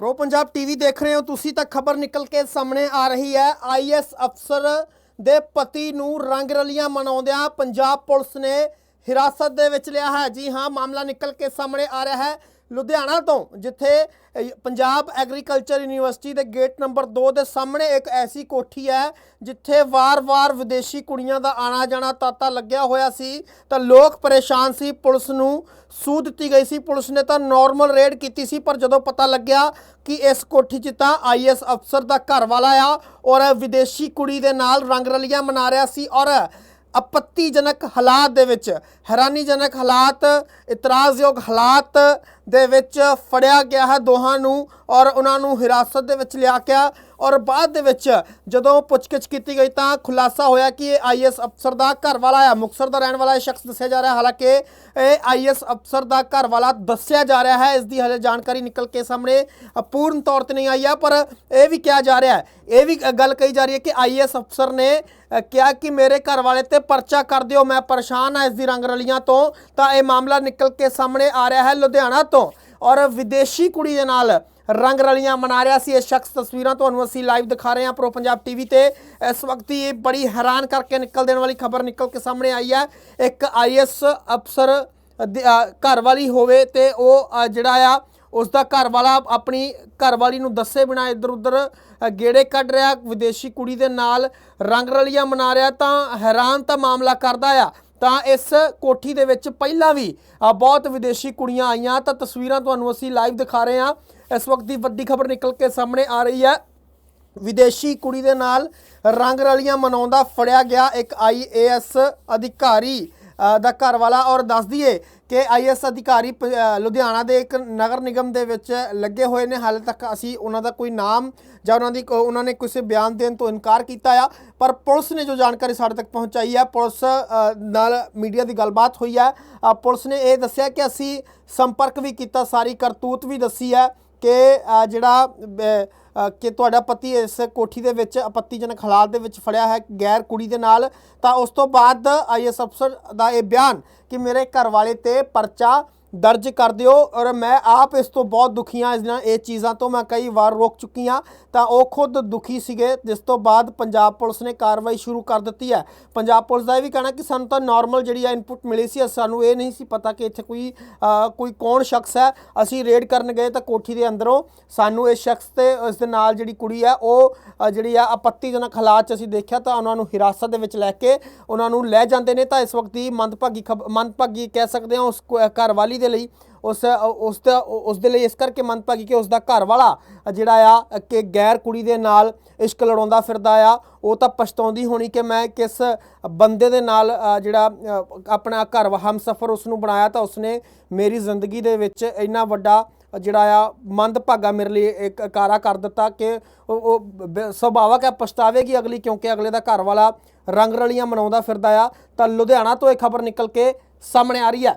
Pro Punjab TV ਦੇਖ ਰਹੇ ਹੋ, ਤੁਸੀਂ ਤਾਂ ਖਬਰ ਨਿਕਲ ਕੇ ਸਾਹਮਣੇ ਆ ਰਹੀ ਹੈ। ਆਈਐਸ ਅਫਸਰ ਦੇ ਪਤੀ ਨੂੰ ਰੰਗ ਰਲੀਆਂ ਮਨਾਉਂਦਿਆਂ ਪੰਜਾਬ ਪੁਲਿਸ ਨੇ ਹਿਰਾਸਤ ਦੇ ਵਿੱਚ ਲਿਆ ਹੈ। ਜੀ ਹਾਂ, ਮਾਮਲਾ ਨਿਕਲ ਕੇ ਸਾਹਮਣੇ ਆ ਰਿਹਾ ਹੈ। ਲੁਧਿਆਣਾ ਤੋਂ, ਜਿੱਥੇ ਪੰਜਾਬ ਐਗਰੀਕਲਚਰ ਯੂਨੀਵਰਸਿਟੀ ਦੇ ਗੇਟ ਨੰਬਰ 2 ਦੇ ਸਾਹਮਣੇ ਇੱਕ ਐਸੀ ਕੋਠੀ ਹੈ, ਜਿੱਥੇ ਵਾਰ-ਵਾਰ ਵਿਦੇਸ਼ੀ ਕੁੜੀਆਂ ਦਾ ਆਣਾ ਜਾਣਾ ਤਾਤਾ ਲੱਗਿਆ ਹੋਇਆ ਸੀ, ਤਾਂ ਲੋਕ ਪਰੇਸ਼ਾਨ ਸੀ, ਪੁਲਿਸ ਨੂੰ ਸੂਹ ਦਿੱਤੀ ਗਈ ਸੀ, ਪੁਲਿਸ ਨੇ ਤਾਂ ਨਾਰਮਲ ਰੇਡ ਕੀਤੀ ਸੀ, ਪਰ ਜਦੋਂ ਪਤਾ ਲੱਗਿਆ ਕਿ ਇਸ ਕੋਠੀ 'ਚ ਤਾਂ ਆਈਐਸ ਅਫਸਰ ਦਾ ਘਰ ਵਾਲਾ ਆ, ਔਰ ਵਿਦੇਸ਼ੀ ਕੁੜੀ ਦੇ ਨਾਲ ਰੰਗ ਰਲੀਆਂ ਮਨਾ ਰਿਹਾ ਸੀ, ਔਰ ਆਪੱਤੀਜਨਕ ਹਾਲਾਤ ਦੇ ਵਿੱਚ, ਹੈਰਾਨੀਜਨਕ ਹਾਲਾਤ, ਇਤਰਾਜ਼ਯੋਗ ਹਾਲਾਤ ਦੇ ਵਿੱਚ ਫੜਿਆ ਗਿਆ ਹੈ ਦੋਹਾਂ ਨੂੰ। ਔਰ ਉਹਨਾਂ ਨੂੰ ਹਿਰਾਸਤ ਦੇ ਵਿੱਚ ਲਿਆ ਗਿਆ ਔਰ ਬਾਅਦ ਦੇ ਵਿੱਚ ਜਦੋਂ ਪੁੱਛਗਿੱਛ ਕੀਤੀ ਗਈ ਤਾਂ ਖੁਲਾਸਾ ਹੋਇਆ ਕਿ ਇਹ ਆਈਐਸ ਅਫਸਰ ਦਾ ਘਰ ਵਾਲਾ ਹੈ ਮੁਕਤਸਰ ਦਾ ਰਹਿਣ ਵਾਲਾ ਇਹ ਸ਼ਖਸ ਦੱਸਿਆ ਜਾ ਰਿਹਾ ਹਾਲਾਂਕਿ ਇਹ ਆਈਐਸ ਅਫਸਰ ਦਾ ਘਰ ਵਾਲਾ ਦੱਸਿਆ ਜਾ ਰਿਹਾ ਹੈ। ਇਸ ਦੀ ਹਲੇ ਜਾਣਕਾਰੀ ਨਿਕਲ ਕੇ ਸਾਹਮਣੇ ਪੂਰਨ ਤੌਰ ਤੇ ਨਹੀਂ ਆਈ ਹੈ, ਪਰ ਇਹ ਵੀ ਕਿਹਾ ਜਾ ਰਿਹਾ ਹੈ। ਇਹ ਵੀ ਗੱਲ ਕਹੀ ਜਾ ਰਹੀ ਹੈ ਕਿ ਆਈਐਸ ਅਫਸਰ ਨੇ ਕਿਹਾ ਕਿ ਮੇਰੇ ਘਰ ਵਾਲੇ ਤੇ ਪਰਚਾ ਕਰ ਦਿਓ, ਮੈਂ ਪਰੇਸ਼ਾਨ ਹਾਂ ਇਸ ਦੀ ਰੰਗ ਰਲੀਆਂ ਤੋਂ। ਤਾਂ ਇਹ ਮਾਮਲਾ ਨਿਕਲ ਕੇ ਸਾਹਮਣੇ ਆ ਰਿਹਾ ਹੈ ਲੁਧਿਆਣਾ ਤੋਂ। ਔਰ ਵਿਦੇਸ਼ੀ ਕੁੜੀ ਦੇ ਨਾਲ ਰੰਗ ਰਲੀਆਂ ਮਨਾ ਰਿਹਾ ਸੀ। ਇਹ ਸ਼ਖਸ ਤਸਵੀਰਾਂ ਤੁਹਾਨੂੰ ਅਸੀਂ ਲਾਈਵ ਦਿਖਾ ਰਹੇ ਹਾਂ ਪ੍ਰੋ ਪੰਜਾਬ ਟੀਵੀ ਤੇ। ਇਸ ਵਕਤ ਹੀ ਇਹ ਬੜੀ ਹੈਰਾਨ ਕਰਕੇ ਨਿਕਲ ਦੇਣ ਵਾਲੀ ਖਬਰ ਨਿਕਲ ਕੇ ਸਾਹਮਣੇ ਆਈ ਹੈ। ਇੱਕ ਆਈਐਸ ਅਫਸਰ ਦੇ- ਅ, ਘਰ ਵਾਲੀ ਹੋਵੇ ਤੇ ਉਹ ਜਿਹੜਾ ਆ ਉਸ ਦਾ ਘਰ ਵਾਲਾ ਆਪਣੀ ਘਰ ਵਾਲੀ ਨੂੰ ਦੱਸੇ ਬਿਨਾ ਇੱਧਰ ਉੱਧਰ ਗੇੜੇ ਕੱਢ ਰਿਹਾ। ਵਿਦੇਸ਼ੀ ਕੁੜੀ ਦੇ ਨਾਲ ਰੰਗ ਰਲੀਆਂ ਮਨਾ ਰਿਹਾ। ਤਾਂ ਹੈਰਾਨ ਤਾਂ ਮਾਮਲਾ ਕਰਦਾ ਆ। ਤਾਂ ਇਸ ਕੋਠੀ ਦੇ ਵਿੱਚ ਪਹਿਲਾਂ ਵੀ ਬਹੁਤ ਵਿਦੇਸ਼ੀ ਕੁੜੀਆਂ ਆਈਆਂ। ਤਾਂ ਤਸਵੀਰਾਂ ਤੁਹਾਨੂੰ ਅਸੀਂ ਲਾਈਵ ਦਿਖਾ ਰਹੇ ਹਾਂ। ਇਸ ਵਕਤ ਦੀ ਵੱਡੀ ਖਬਰ ਨਿਕਲ ਕੇ ਸਾਹਮਣੇ ਆ ਰਹੀ ਹੈ। ਵਿਦੇਸ਼ੀ ਕੁੜੀ ਦੇ ਨਾਲ ਰੰਗ ਰਲੀਆਂ ਮਨਾਉਂਦਾ ਫੜਿਆ ਗਿਆ ਇੱਕ ਆਈਏਐਸ ਅਧਿਕਾਰੀ। ਦਾ ਘਰ ਵਾਲਾ ਔਰ ਦੱਸ ਦਈਏ ਕਿ ਆਈਐਸ ਅਧਿਕਾਰੀ ਪ- ਲੁਧਿਆਣਾ ਦੇ ਇੱਕ ਨਗਰ ਨਿਗਮ ਦੇ ਵਿੱਚ ਲੱਗੇ ਹੋਏ ਨੇ। ਹਾਲੇ ਤੱਕ ਅਸੀਂ ਉਹਨਾਂ ਦਾ ਕੋਈ ਨਾਮ ਜਾਂ ਉਹਨਾਂ ਦੀ ਕੋ- ਉਹਨਾਂ ਨੇ ਕਿਸੇ ਬਿਆਨ ਦੇਣ ਤੋਂ ਇਨਕਾਰ ਕੀਤਾ ਆ, ਪਰ ਪੁਲਿਸ ਨੇ ਜੋ ਜਾਣਕਾਰੀ ਸਾਡੇ ਤੱਕ ਪਹੁੰਚਾਈ ਹੈ ਪੁਲਿਸ ਨਾਲ ਮੀਡੀਆ ਦੀ ਗੱਲਬਾਤ ਹੋਈ ਹੈ ਪੁਲਿਸ ਨੇ ਇਹ ਦੱਸਿਆ ਕਿ ਅਸੀਂ ਸੰਪਰਕ ਵੀ ਕੀਤਾ, ਸਾਰੀ ਕਰਤੂਤ ਵੀ ਦੱਸੀ ਹੈ ਕਿ ਜਿਹੜਾ ਕਿ ਤੁਹਾਡਾ ਪਤੀ ਇਸ ਕੋਠੀ ਦੇ ਵਿੱਚ ਆਪੱਤੀਜਨਕ ਹਾਲਾਤ ਦੇ ਵਿੱਚ ਫੜਿਆ ਹੈ ਗੈਰ ਕੁੜੀ ਦੇ ਨਾਲ, ਤਾਂ ਉਸ ਤੋਂ ਬਾਅਦ ਆਈਐਸ ਅਫਸਰ ਦਾ ਇਹ ਬਿਆਨ ਕਿ ਮੇਰੇ ਘਰ ਵਾਲੇ ਤੇ ਪਰਚਾ ਦਰਜ ਕਰ ਦਿਓ ਔਰ ਮੈਂ ਆਪ ਇਸ ਤੋਂ ਬਹੁਤ ਦੁਖੀ ਹਾਂ। ਇਸ ਨਾਲ ਇਹ ਚੀਜ਼ਾਂ ਤੋਂ ਮੈਂ ਕਈ ਵਾਰ ਰੋਕ ਚੁੱਕੀ ਹਾਂ। ਤਾਂ ਉਹ ਖੁਦ ਦੁਖੀ ਸੀਗੇ, ਜਿਸ ਤੋਂ ਬਾਅਦ ਪੰਜਾਬ ਪੁਲਿਸ ਨੇ ਕਾਰਵਾਈ ਸ਼ੁਰੂ ਕਰ ਦਿੱਤੀ ਹੈ। ਪੰਜਾਬ ਪੁਲਿਸ ਦਾ ਇਹ ਵੀ ਕਹਿਣਾ ਕਿ ਸਾਨੂੰ ਤਾਂ ਨਾਰਮਲ ਜਿਹੜੀ ਆ ਇਨਪੁਟ ਮਿਲੀ ਸੀ, ਸਾਨੂੰ ਇਹ ਨਹੀਂ ਸੀ ਪਤਾ ਕਿ ਇੱਥੇ ਕੋਈ ਕੋਈ ਕੌਣ ਸ਼ਖਸ ਹੈ। ਅਸੀਂ ਰੇਡ ਕਰਨ ਗਏ ਤਾਂ ਕੋਠੀ ਦੇ ਅੰਦਰੋਂ ਸਾਨੂੰ ਇਸ ਸ਼ਖਸ ਤੇ ਉਸ ਦੇ ਨਾਲ ਜਿਹੜੀ ਕੁੜੀ ਆ ਉਹ ਜਿਹੜੀ ਆ ਆਪੱਤੀਜਨਕ ਹਾਲਾਤ 'ਚ ਅਸੀਂ ਦੇਖਿਆ ਤਾਂ ਉਹਨਾਂ ਨੂੰ ਹਿਰਾਸਤ ਦੇ ਵਿੱਚ ਲੈ ਕੇ ਉਹਨਾਂ ਨੂੰ ਲੈ ਜਾਂਦੇ ਨੇ। ਤਾਂ ਇਸ ਵਕਤ ਦੀ ਮੰਦਭਾਗੀ ਖਬ- ਮੰਦਭਾਗੀ ਕਹਿ ਸਕਦੇ ਹਾਂ, ਉਸ ਕੋ- ਘਰ ਵਾਲੀ ਦੇ ਲਈ ਉਸ ਉਸ ਦਾ, ਉਸ ਦੇ ਲਈ ਇਸ ਕਰਕੇ ਮੰਦਭਾਗੀ ਕਿ ਉਸ ਦਾ ਘਰ ਵਾਲਾ ਜਿਹੜਾ ਆ, ਕਿ ਗੈਰ ਕੁੜੀ ਦੇ ਨਾਲ ਇਸ਼ਕ ਲੜਾਉਂਦਾ ਫਿਰਦਾ ਆ, ਉਹ ਤਾਂ ਪਛਤਾਉਂਦੀ ਹੋਣੀ ਕਿ ਮੈਂ ਕਿਸ ਬੰਦੇ ਦੇ ਨਾਲ ਜਿਹੜਾ ਆਪਣਾ ਘਰ ਹਮਸਫਰ ਉਸ ਨੂੰ ਬਣਾਇਆ ਤਾਂ ਉਸਨੇ ਮੇਰੀ ਜ਼ਿੰਦਗੀ ਦੇ ਵਿੱਚ ਇੰਨਾ ਵੱਡਾ ਜਿਹੜਾ ਆ, ਮੰਦਭਾਗਾ ਮੇਰੇ ਲਈ ਇੱਕ ਕਾਰਾ ਕਰ ਦਿੱਤਾ ਕਿ ਉਹ ਉਹ ਬ- ਸੁਭਾਵਕ ਹੈ ਪਛਤਾਵੇਗੀ ਅਗਲੀ ਕਿਉਂਕਿ ਅਗਲੇ ਦਾ ਘਰ ਵਾਲਾ ਰੰਗ ਰਲੀਆਂ ਮਨਾਉਂਦਾ ਫਿਰਦਾ ਆ। ਤਾਂ ਲੁਧਿਆਣਾ ਤੋਂ ਇਹ ਖਬਰ ਨਿਕਲ ਕੇ ਸਾਹਮਣੇ ਆ ਰਹੀ ਹੈ।